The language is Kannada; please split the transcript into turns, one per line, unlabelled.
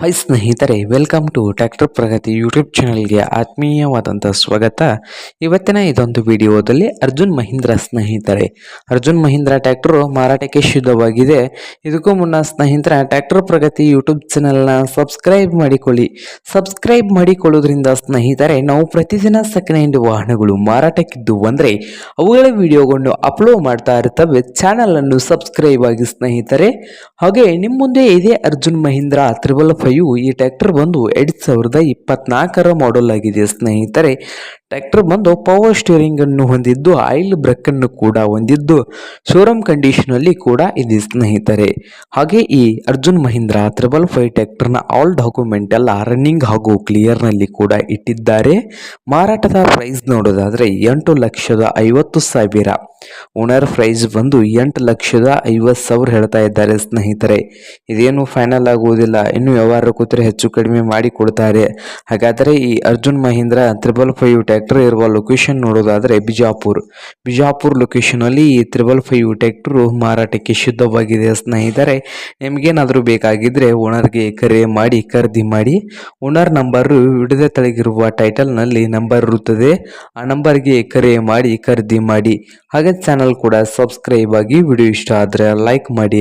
ಹಾಯ್ ಸ್ನೇಹಿತರೆ, welcome to tractor Pragati YouTube ಚಾನಲ್ಗೆ ಆತ್ಮೀಯವಾದಂಥ ಸ್ವಾಗತ. ಇವತ್ತಿನ ಇದೊಂದು ವಿಡಿಯೋದಲ್ಲಿ ಅರ್ಜುನ್ ಮಹೀಂದ್ರ ಸ್ನೇಹಿತರೆ. ಅರ್ಜುನ್ ಮಹೀಂದ್ರ ಟ್ಯಾಕ್ಟರು ಮಾರಾಟಕ್ಕೆ ಶುದ್ಧವಾಗಿದೆ ಇದಕ್ಕೂ ಮುನ್ನ ಸ್ನೇಹಿತರ ಟ್ಯಾಕ್ಟರ್ ಪ್ರಗತಿ ಯೂಟ್ಯೂಬ್ ಚಾನಲ್ನ ಸಬ್ಸ್ಕ್ರೈಬ್ ಮಾಡಿಕೊಳ್ಳಿ. ಸಬ್ಸ್ಕ್ರೈಬ್ ಮಾಡಿಕೊಳ್ಳೋದ್ರಿಂದ ಸ್ನೇಹಿತರೆ, ನಾವು ಪ್ರತಿದಿನ ಸೆಕೆಂಡ್ ಹ್ಯಾಂಡ್ ವಾಹನಗಳು ಮಾರಾಟಕ್ಕಿದ್ದು ಅಂದರೆ ಅವುಗಳ ವಿಡಿಯೋಗಳನ್ನು ಅಪ್ಲೋಡ್ ಮಾಡ್ತಾ ಇರ್ತವೆ. ಚಾನಲನ್ನು ಸಬ್ಸ್ಕ್ರೈಬ್ ಆಗಿ ಸ್ನೇಹಿತರೆ. ಹಾಗೆ ನಿಮ್ಮ ಮುಂದೆ ಇದೇ ಅರ್ಜುನ್ ಮಹೀಂದ್ರ ತ್ರಿಬಲ್ ಫೈವ್ ಈ ಟ್ರ್ಯಾಕ್ಟರ್ ಬಂದು ಎರಡು ಸಾವಿರದ ಇಪ್ಪತ್ನಾಲ್ಕರ ಮಾಡೆಲ್ ಆಗಿದೆ. ಸ್ನೇಹಿತರೆ, ಟ್ರ್ಯಾಕ್ಟರ್ ಬಂದು ಪವರ್ ಸ್ಟೀರಿಂಗ್ ಅನ್ನು ಹೊಂದಿದ್ದು ಆಯಿಲ್ ಬ್ರೇಕ್ ಅನ್ನು ಕೂಡ ಹೊಂದಿದ್ದು ಶೋರೂಮ್ ಕಂಡೀಷನ್ ಅಲ್ಲಿ ಕೂಡ ಇದೆ ಸ್ನೇಹಿತರೆ. ಹಾಗೆ ಈ ಅರ್ಜುನ್ ಮಹೀಂದ್ರ ತ್ರಿಬಲ್ ಫೈವ್ ಟ್ರ್ಯಾಕ್ಟರ್ನ ಆಲ್ ಡಾಕ್ಯುಮೆಂಟ್ ಎಲ್ಲ ರನ್ನಿಂಗ್ ಹಾಗೂ ಕ್ಲಿಯರ್ನಲ್ಲಿ ಕೂಡ ಇಟ್ಟಿದ್ದಾರೆ. ಮಾರಾಟದ ಪ್ರೈಸ್ ನೋಡೋದಾದ್ರೆ ಎಂಟು ಲಕ್ಷದ ಐವತ್ತು ಸಾವಿರ. ಓನರ್ ಪ್ರೈಸ್ ಬಂದು ಎಂಟು ಲಕ್ಷದ ಐವತ್ತು ಸಾವಿರ ಹೇಳ್ತಾ ಇದ್ದಾರೆ ಸ್ನೇಹಿತರೆ. ಇದೇನು ಫೈನಲ್ ಆಗುವುದಿಲ್ಲ, ಇನ್ನು ವ್ಯವಹಾರ ಕೂತರೆ ಹೆಚ್ಚು ಕಡಿಮೆ ಮಾಡಿ ಕೊಡ್ತಾರೆ. ಹಾಗಾದರೆ ಈ Arjun Mahindra triple five tractor ಇರುವ ಲೊಕೇಶನ್ ನೋಡೋದಾದರೆ ಬಿಜಾಪುರ್. ಬಿಜಾಪುರ್ ಲೊಕೇಶನಲ್ಲಿ ಈ ತ್ರಿಬಲ್ ಫೈವ್ ಟ್ಯಾಕ್ಟರು ಮಾರಾಟಕ್ಕೆ ಶುದ್ಧವಾಗಿದೆ ಸ್ನೇಹಿತರೆ. ನಿಮಗೇನಾದರೂ ಬೇಕಾಗಿದ್ದರೆ ಓನರ್ಗೆ ಕರೆ ಮಾಡಿ, ಖರೀದಿ ಮಾಡಿ. ಓನರ್ ನಂಬರು ವಿಡದ ತಳಗಿರುವ ಟೈಟಲ್ನಲ್ಲಿ ನಂಬರ್ ಇರುತ್ತದೆ. ಆ ನಂಬರ್ಗೆ ಕರೆ ಮಾಡಿ, ಖರೀದಿ ಮಾಡಿ. ಹಾಗೆ ಚಾನಲ್ ಕೂಡ ಸಬ್ಸ್ಕ್ರೈಬ್ ಆಗಿ ವಿಡಿಯೋ ಇಷ್ಟ ಆದರೆ ಲೈಕ್ ಮಾಡಿ.